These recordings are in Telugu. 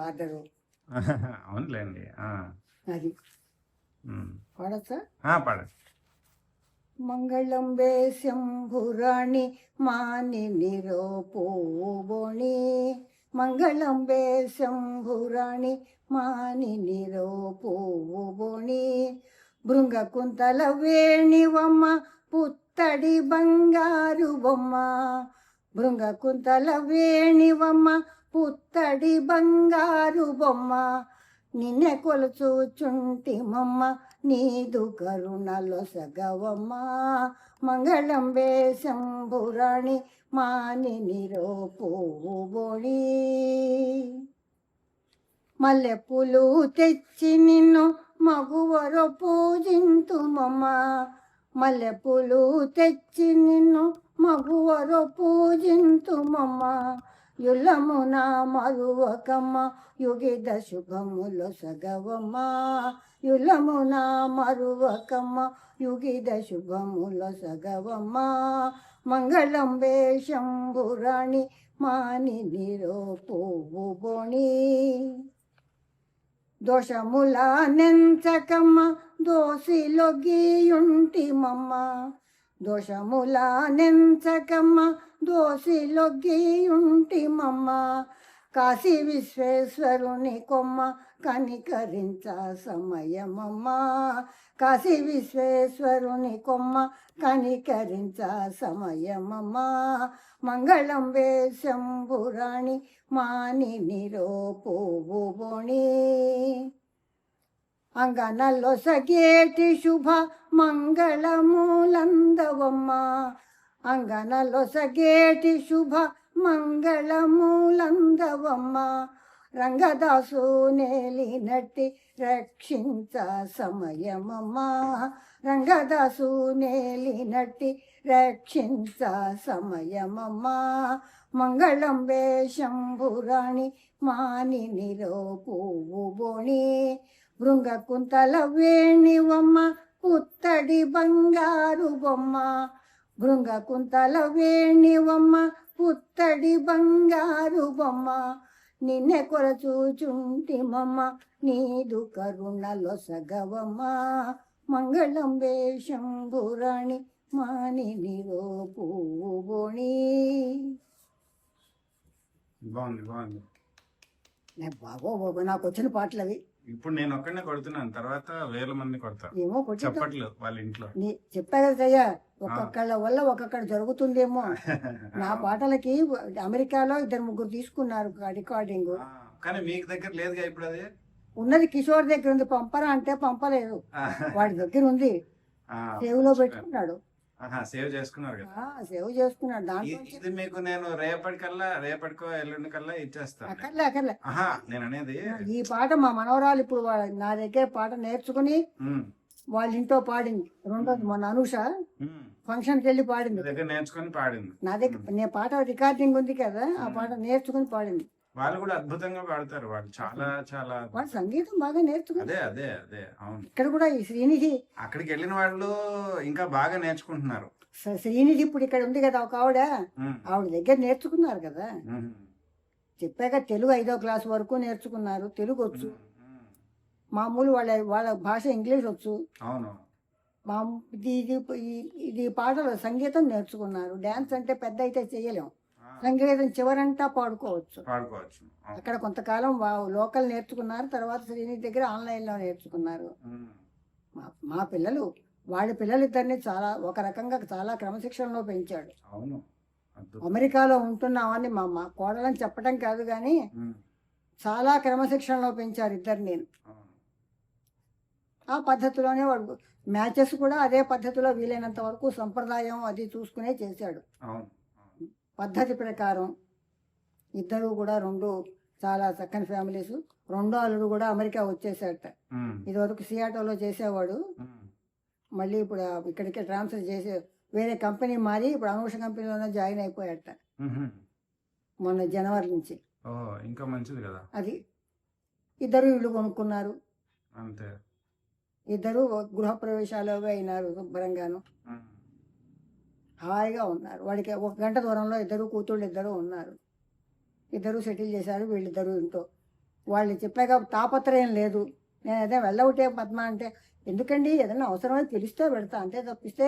ఆర్డరు. అవునులేండి అది. ఉమ్. పాడచ్చా? ఆ, పాడండి. మంగళం వే శంభురాణి మాని నిరోపోబోణి మంగళం వే శంభురాణి మాని నిరోపోబోణి భృంగ కుంతల వేణివమ్మ పుత్తడి బంగారు బొమ్మ. భృంగ కుంతల వేణివమ్మ పుత్తడి బంగారు బొమ్మ నిన్నే కొలుచుచుంటిమమ్మ నీదు కరుణలో సగవమ్మ. మంగళం వే శంభురాణి మాని నిరోపోబోడి మల్లెపూలు తెచ్చి నిన్ను మగువరో పూజింతుమమ్మ మల్లెపూలు తెచ్చి నిన్ను మగువరో పూజింతుమమ్మ యులమున మరువకమ్మ యుగిద శుభములో సగవమ్మ. యులమున మరువకమ్మ యుగిద శుభములో సగవమ్మ. మంగళం వే శంభురాణి మాని బోణి. దోషముల నెంచకమ్మ దోసిలొగ్గియుంటిమమ్మ. దోషముల నెంచకమ్మ దోసిలొగ్గియుంటిమమ్మ. కాశీ విశ్వేశ్వరుని కొమ్మ కనికరించ సమయమమ్మ. కాశీ విశ్వేశ్వరుని కొమ్మ కనికరించ సమయమమ్మ. మంగళం వేశంబురాణి మాని నిరోపోబోణి అంగనలో సగేటి శుభ మంగళమూలందవమ్మ. అంగనలొసగేటి శుభ మంగళమూలందవమ్మ. రంగదాసు నేలినట్టి రక్షించ సమయమమ్మ. రంగదాసు నేలినట్టి రక్షించ సమయమమ్మ. మంగళం వే శంభురాణి మాని నిరోపోబోణి భృంగ కుంతల వేణివమ్మ పుత్తడి బంగారు బొమ్మ భృంగ కుంతల వేణివమ్మ పుత్తడి బంగారు బొమ్మ. నిన్నే కొరచూచుంటిమమ్మ నీదు కరుణలో సగవమ్మ మంగళం వే శంభురాణి మాని నిరోపోబోణి బాగుంది బాగుంది. నాకు బాగో బాబు నాకు వచ్చిన పాటలు అవి. ఇప్పుడు నేను ఒక్కడనే కొడుతున్నాను తర్వాత వేల మంది కొడతారు ఏమో చప్పట్లు వాళ్ళ ఇంట్లో. నీ చెప్పా కదా అయ్యా ఒక్కొక్కళ్ళ వల్ల ఒక్కొక్కడ జరుగుతుందేమో. నా పాటలకి అమెరికాలో ఇద్దరు ముగ్గురు తీసుకున్నారు రికార్డింగ్. కానీ మీకు దగ్గర లేదుగా ఇప్పుడు అది? ఉన్నది కిషోర్ దగ్గర ఉంది పంపరా అంటే పంపలేదు. వాడి దగ్గర ఉంది. ఆ, సేవ్లో పెట్టుకున్నాడు. సేవ్ చేసుకున్నారు కదా. ఆ, సేవ్ చేసుకున్నాడు దాంట్లో ఇది మీకు నేను రేపటికల్లా రేపటికో ఎల్లుండి కల్లా ఇచ్చేస్తాను అక్కర్లే అక్కర్లే. నేను అనేది ఈ పాట మా మనవరాలు ఇప్పుడు నా దగ్గర పాట నేర్చుకుని వాళ్ళ ఇంట్లో పాడింది. రెండోది మొన్న అనూష ఉమ్, ఫంక్షన్కి వెళ్ళి పాడింది. దగ్గర నేర్చుకొని పాడింది. నా దగ్గర నేను పాట రికార్డింగ్ ఉంది కదా ఆ పాట నేర్చుకుని పాడింది. వాళ్ళు కూడా అద్భుతంగా పాడతారు. వాళ్ళు చాలా చాలా సంగీతం బాగా నేర్చుకుని అదే అదే అదే అవును. ఇక్కడ కూడా ఈ శ్రీనిధి అక్కడికి వెళ్ళిన వాళ్ళు ఇంకా బాగా నేర్చుకుంటున్నారు. శ్రీనిధి ఇప్పుడు ఇక్కడ ఉంది కదా ఒక ఆవిడ. ఆవిడ దగ్గర నేర్చుకున్నారు కదా. చెప్పాక తెలుగు ఐదో క్లాస్ వరకు నేర్చుకున్నారు. తెలుగు వచ్చు. మామూలు వాళ్ళ వాళ్ళ భాష ఇంగ్లీష్ వచ్చు. అవును. మా ఇది ఇది పాటలు సంగీతం నేర్చుకున్నారు. డ్యాన్స్ అంటే పెద్ద అయితే చేయలేం. ఆ, సంగీతం చివరంతా పాడుకోవచ్చు. పాడుకోవచ్చు. అక్కడ కొంతకాలం లోకల్ నేర్చుకున్నారు తర్వాత శ్రీనిధి దగ్గర ఆన్లైన్లో నేర్చుకున్నారు. మా పిల్లలు వాళ్ళ పిల్లలిద్దరిని చాలా ఒక రకంగా చాలా క్రమశిక్షణలో పెంచాడు. అవును. అమెరికాలో ఉంటున్నామని మా మా కోడలని చెప్పడం కాదు కానీ చాలా క్రమశిక్షణలో పెంచారు ఇద్దరు నేను ఆ పద్ధతిలోనే వాడు మ్యాచెస్ కూడా అదే పద్ధతిలో వీలైనంత వరకు సంప్రదాయం అది చూసుకునే చేశాడు. పద్ధతి ప్రకారం ఇద్దరు కూడా రెండు చాలా చక్కని ఫ్యామిలీస్. రెండో అల్లుడు కూడా అమెరికా వచ్చేసాడట ఉమ్, ఇదివరకు సియాటోలో చేసేవాడు. మళ్ళీ ఇప్పుడు ఇక్కడికే ట్రాన్స్ఫర్ చేసి వేరే కంపెనీ మారి ఇప్పుడు అనూష కంపెనీలోనే జాయిన్ అయిపోయాడట ఉమ్. మొన్న జనవరి నుంచి. ఇంకా మంచిది కదా. అది ఇద్దరు ఇల్లు కొనుక్కున్నారు. అంతే. ఇద్దరు గృహప్రవేశాలు అవి అయినారు శుభ్రంగాను. హాయిగా ఉన్నారు. వాడికి ఒక గంట దూరంలో ఇద్దరు కూతుళ్ళు ఇద్దరు ఉన్నారు. ఇద్దరు సెటిల్ చేశారు వీళ్ళిద్దరు ఇంట్లో. వాళ్ళు చెప్పాక తాపత్రయం లేదు. నేను అదే వెళ్ళవుటే పద్మ అంటే ఎందుకండి? ఏదైనా అవసరమై పిలిస్తే పెడతా అంతే తప్పిస్తే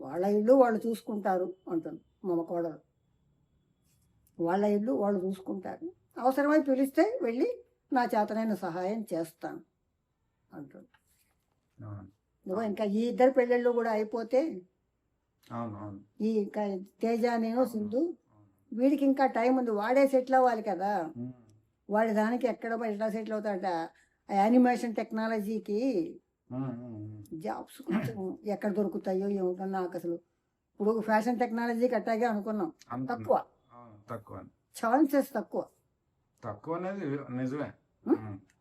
వాళ్ళ ఇల్లు వాళ్ళు చూసుకుంటారు అంటుంది మా కోడలు. వాళ్ళ ఇల్లు వాళ్ళు చూసుకుంటారు. అవసరమై పిలిస్తే వెళ్ళి నా చేతనైన సహాయం చేస్తాను అంటుంది. నువ్వు ఇంకా ఈ ఇద్దరు పెళ్ళిళ్ళు కూడా అయిపోతే ఈ ఇంకా తేజ నేను సింధు. వీడికి ఇంకా టైం ఉంది. వాడే సెటిల్ అవ్వాలి కదా. వాడి దానికి ఎక్కడ ఎట్లా సెటిల్ అవుతాడ ఆ యానిమేషన్ టెక్నాలజీకి. జాబ్స్ ఎక్కడ దొరుకుతాయో ఏమిటో నాకు అసలు ఇప్పుడు ఫ్యాషన్ టెక్నాలజీకి అట్టాగే అనుకున్నాం. తక్కువ. తక్కువ. ఛాన్సెస్ తక్కువ. తక్కువ అనేది నిజమే.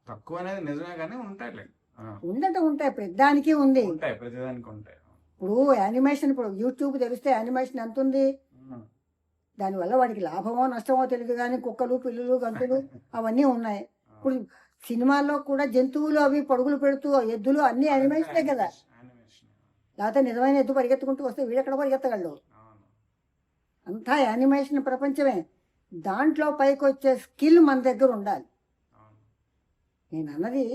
తక్కువ అనేది నిజమే కానీ ఉంటాయిలే. ఆ. ఉండటం ఉంటాయి. ప్రతిదానికి ఉంది. ఉంటాయి ప్రతిదానికి ఉంటాయి. ఇప్పుడు యానిమేషన్ ఇప్పుడు యూట్యూబ్ తెలిస్తే యానిమేషన్ ఎంత ఉంది. దానివల్ల వాడికి లాభమో నష్టమో తెలియదు కానీ కుక్కలు పిల్లులు గంతులు అవన్నీ ఉన్నాయి. ఇప్పుడు సినిమాల్లో కూడా జంతువులు అవి పరుగులు పెడుతూ ఎద్దులు అన్ని యానిమేషనే కదా. లేకపోతే నిజమైన ఎద్దు పరిగెత్తుకుంటూ వస్తే వీడెక్కడ పరిగెత్తగలడు? అంతా యానిమేషన్ ప్రపంచమే. దాంట్లో పైకి వచ్చే స్కిల్ మన దగ్గర ఉండాలి. నేను అన్నది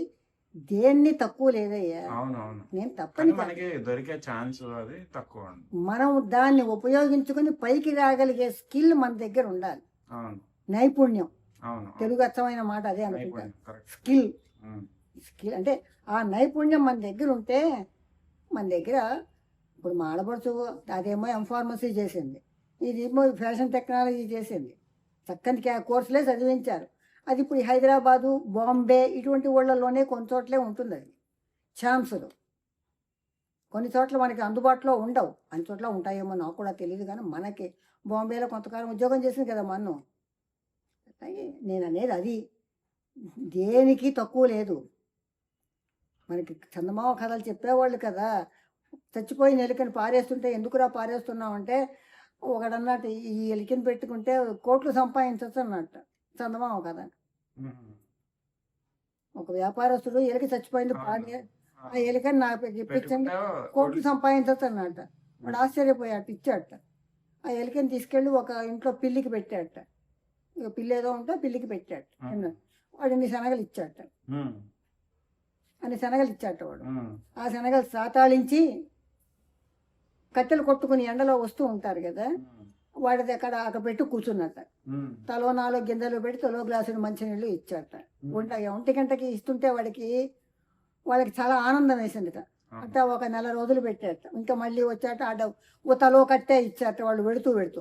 దేన్ని తక్కువ లేదయ్యా. నేను తప్పని. మనకి దొరికే ఛాన్స్ అది తక్కువ మనం దాన్ని ఉపయోగించుకుని పైకి రాగలిగే స్కిల్ మన దగ్గర ఉండాలి. నైపుణ్యం. తెలుగు అర్థమైన మాట అదే అనుకుంటా. స్కిల్. స్కిల్ అంటే ఆ నైపుణ్యం మన దగ్గర ఉంటే మన దగ్గర ఇప్పుడు మా ఆడపడుచు అదేమో ఎం ఫార్మసీ చేసింది. ఇదేమో ఫ్యాషన్ టెక్నాలజీ చేసింది. చక్కని కోర్సులే చదివించారు. అది ఇప్పుడు ఈ హైదరాబాదు బాంబే ఇటువంటి ఊళ్ళలోనే కొన్ని చోట్లే ఉంటుంది అది. ఛాన్సులు. కొన్ని చోట్ల మనకి అందుబాటులో ఉండవు. అన్ని చోట్ల ఉంటాయేమో నాకు కూడా తెలియదు కానీ మనకి బాంబేలో కొంతకాలం ఉద్యోగం చేసింది కదా మనం నేను అనేది అది. దేనికి తక్కువ లేదు. మనకి చందమామ కథలు చెప్పేవాళ్ళు కదా. చచ్చిపోయిన ఎలికని పారేస్తుంటే ఎందుకురా పారేస్తున్నావు అంటే ఒకడన్నట్టు ఈ ఎలికని పెట్టుకుంటే కోట్లు సంపాదించవచ్చు అన్నట్టు. చందమామ కథ ఉమ్. ఒక వ్యాపారస్తుడు ఎలిక చచ్చిపోయింది పాడే ఆ. ఎలికని నాకు ఇప్పించండి కోట్లు సంపాదించవచ్చు అన్నట్ట వాడు ఆశ్చర్యపోయాడు ఇచ్చాట ఆ ఎలికని తీసుకెళ్ళి ఒక ఇంట్లో పిల్లికి పెట్టాట ఇక పిల్లి ఏదో ఉంటే పిల్లికి పెట్టాట ఉమ్. వాడు ఇన్ని శనగలు ఇచ్చాట. అన్ని శనగలు ఇచ్చాట వాడు. ఆ శనగలు సాతాళించి కట్టెలు కొట్టుకుని ఎండలో వస్తూ ఉంటారు కదా. అక్కడ అక్కడ పెట్టి కూర్చున్నట్ట. తలో నాలుగు గింజలు పెట్టి తలో గ్లాసుడు మంచినీళ్ళు ఇచ్చాట. ఒంట ఒంటి గంటకి ఇస్తుంటే వాడికి వాళ్ళకి చాలా ఆనందం వేసిందిట. అంటే ఒక నెల రోజులు పెట్టాట. ఇంకా మళ్ళీ వచ్చాట ఆ డబ్బు ఓ తలో కట్టే ఇచ్చాట వాళ్ళు పెడుతూ పెడుతూ.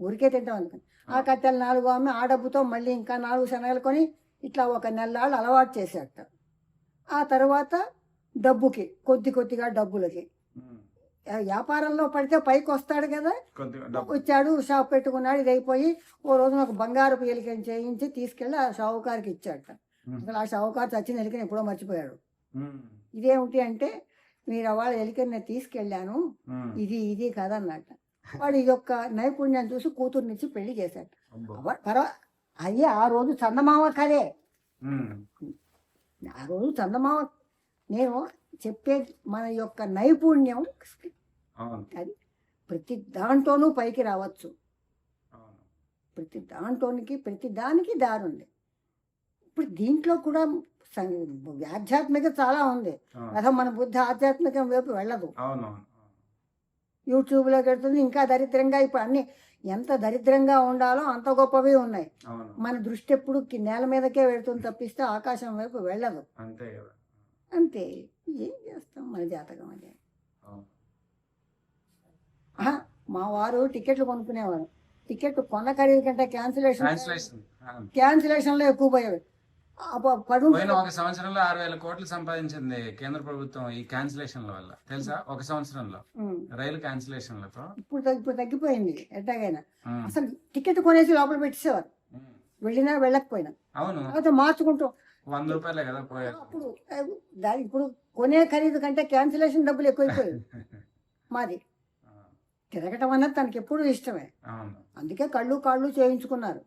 ఊరికే తింటాం అనుకుని ఆ కట్టెలు నాలుగు అమ్మి ఆ డబ్బుతో మళ్ళీ ఇంకా నాలుగు శనగలు కొని ఇట్లా ఒక నెలలు అలవాటు చేసేట. ఆ తర్వాత డబ్బుకి కొద్ది కొద్దిగా డబ్బులకి. వ్యాపారంలో పడితే పైకి వస్తాడు కదా వచ్చాడు షాప్ పెట్టుకున్నాడు ఇది అయిపోయి ఓ రోజు నాకు బంగారపు ఎలికని చేయించి తీసుకెళ్ళి ఆ షావుకారికి ఇచ్చాట ఉమ్. అసలు ఆ షావుకారు చచ్చిన ఎలికని ఎప్పుడో మర్చిపోయాడు. ఇదేమిటి అంటే మీరు వాళ్ళ ఎలికని తీసుకెళ్ళాను. ఇది ఇది కదన్నట్ట వాడు ఇది యొక్క నైపుణ్యం చూసి కూతుర్నిచ్చి పెళ్ళి చేశాడు. పర్వా అయ్యే ఆ రోజు చందమామ కదే. ఆ రోజు చందమామ నేను చెప్పే మన యొక్క నైపుణ్యం అది ప్రతి దాంట్లోనూ పైకి రావచ్చు. ప్రతి దాంట్లోనికి ప్రతి దానికి దారి ఉంది. ఇప్పుడు దీంట్లో కూడా ఆధ్యాత్మిక చాలా ఉంది. అసలు మన బుద్ధి ఆధ్యాత్మికం వైపు వెళ్ళదు. యూట్యూబ్లో పెడుతుంది ఇంకా దరిద్రంగా ఇప్పుడు అన్ని ఎంత దరిద్రంగా ఉండాలో అంత గొప్పవి ఉన్నాయి. మన దృష్టి ఎప్పుడు నేల మీదకే వెళ్తుంది తప్పిస్తే ఆకాశం వైపు వెళ్ళదు. అంతే అంతే. ఏం చేస్తాం మన జాతకం అదే అవును ఆహా, మా వారు టికెట్లు కొనుక్కునేవారు. టికెట్ కొన్న ఖరీదు కంటే క్యాన్సిలేషన్ అవును. క్యాన్సిలేషన్లో ఎక్కువ పోయేవి. పోయిన ఒక సంవత్సరంలో ఆరు వేల కోట్లు సంపాదించింది కేంద్ర ప్రభుత్వం ఈ క్యాన్సిలేషన్ల వల్ల. తెలుసా? ఒక సంవత్సరంలో. రైలు క్యాన్సిలేషన్లతో ఇప్పుడు ఇప్పుడు తగ్గిపోయింది ఎట్టాగైనా. ఉమ్. అసలు టికెట్ కొనేసి లోపల పెట్టేసేవారు. వెళ్ళినా వెళ్ళకపోయినా. అవును. తర్వాత మార్చుకుంటూ. వంద రూపాయలే కదా పోయారు అప్పుడు ఇప్పుడు కొనే ఖరీదు కంటే క్యాన్సిలేషన్ డబ్బులు ఎక్కువైపోయాయి. మాది. తిరగటం అన్నది తనకి ఎప్పుడూ ఇష్టమే. అందుకే కళ్ళు కాళ్ళు చేయించుకున్నారు.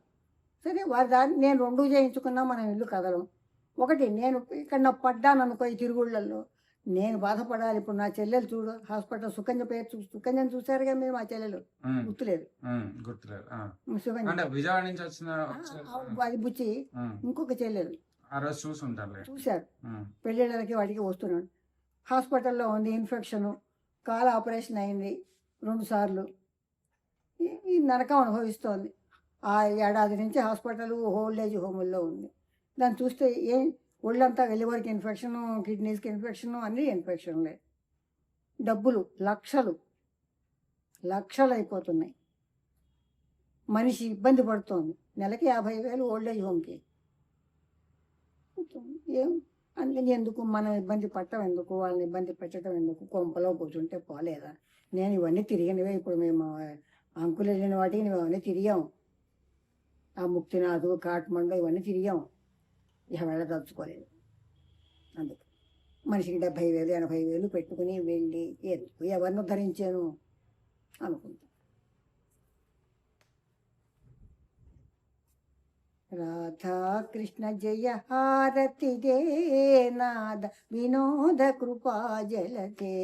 సరే వారి దాన్ని నేను రెండు చేయించుకున్నా మనం ఇల్లు కదలం. ఒకటి నేను ఇక్కడ నా పడ్డాను అనుకో ఈ తిరుగుళ్ళల్లో. నేను బాధపడాలి. ఇప్పుడు నా చెల్లెలు చూడు హాస్పిటల్ సుకన్య పేరు చూ సుకన్యను చూసారుగా మీరు మా చెల్లెలు. గుర్తులేదు. సుకన్య. విజయవాడ నుంచి వచ్చిన అది బుచ్చి. ఇంకొక చెల్లెలు. చూశారు. పెళ్ళిళ్ళకి వాటికి వస్తున్నాడు. హాస్పిటల్లో ఉంది ఇన్ఫెక్షను కాలు ఆపరేషన్ అయింది. రెండుసార్లు ఈ- నరకం అనుభవిస్తోంది. ఆ ఏడాది నుంచి హాస్పిటల్ ఓల్డ్ ఏజ్ హోముల్లో ఉంది. దాన్ని చూస్తే ఏం ఒళ్ళంతా లివర్కి ఇన్ఫెక్షను కిడ్నీస్కి ఇన్ఫెక్షను అన్నీ ఇన్ఫెక్షన్లే. డబ్బులు లక్షలు. లక్షలు అయిపోతున్నాయి. మనిషి ఇబ్బంది పడుతోంది. నెలకి యాభై వేలు ఓల్డ్ ఏజ్ హోమ్కి. ఏం అందుకని ఎందుకు మనం ఇబ్బంది పట్టడం ఎందుకు? వాళ్ళని ఇబ్బంది పెట్టడం ఎందుకు? కొంపలో కూర్చుంటే పోలేదా? నేను ఇవన్నీ తిరిగినవే. ఇప్పుడు మేము అంకులు వెళ్ళిన వాటికి మేము అవన్నీ తిరిగాం. ఆ ముక్తినాథు కాట్మండు ఇవన్నీ తిరిగాం. ఇక వెళ్ళదలుచుకోలేదు అందుకు మనిషికి డెబ్భై వేలు ఎనభై వేలు పెట్టుకుని వెళ్ళి ఎందుకు ఎవరిని ధరించాను అనుకుంటా. రాధాకృష్ణ జయ హారతి దే నాద వినోద కృపా జలతే.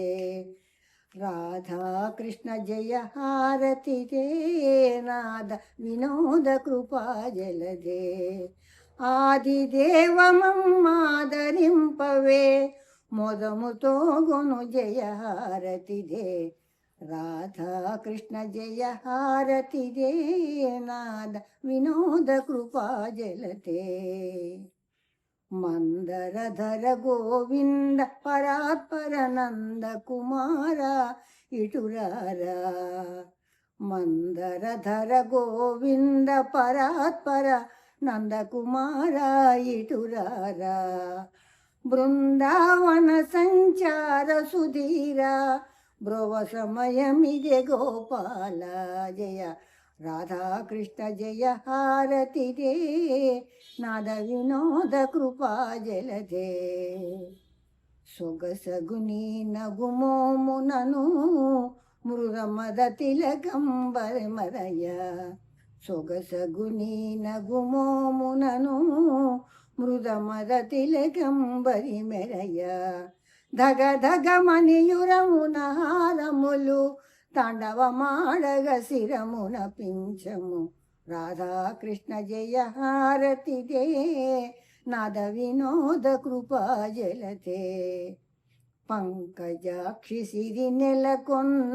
రాధా కృష్ణ జయ హారతి దే నాద వినోద కృపా జలదే. ఆదిదేవమమ్మాదరింపవే మొదముతో గొను జయ హారతి దే రాధా కృష్ణ జయ హారతి దే నాద వినోద కృపా జలతే మందరధర గోవింద పరాత్పరనంద కుమార ఇటురారా. మందరధర గోవింద పరాత్పర నందకుమార ఇటురారా. బృందావన సంచార సుధీరా బ్రువ సమయమిదే గోపాల జయ రాధాకృష్ణ జయ హారతి దే నాద వినోద కృపా జలదే సొగసగుని నగుమోమునను మృగమద తిలకంబర మరయ. సొగసగుని నగుమోమునను మృదమద తిలకంబరి మెరయ. ధగ ధగ మణియురమున హారములు తాండవమాడగ శిరమున పించము రాధాకృష్ణ జయ హారతి దే. నాద వినోద కృపా జలతే. పంకజాక్షి సిరి నెలకొన్న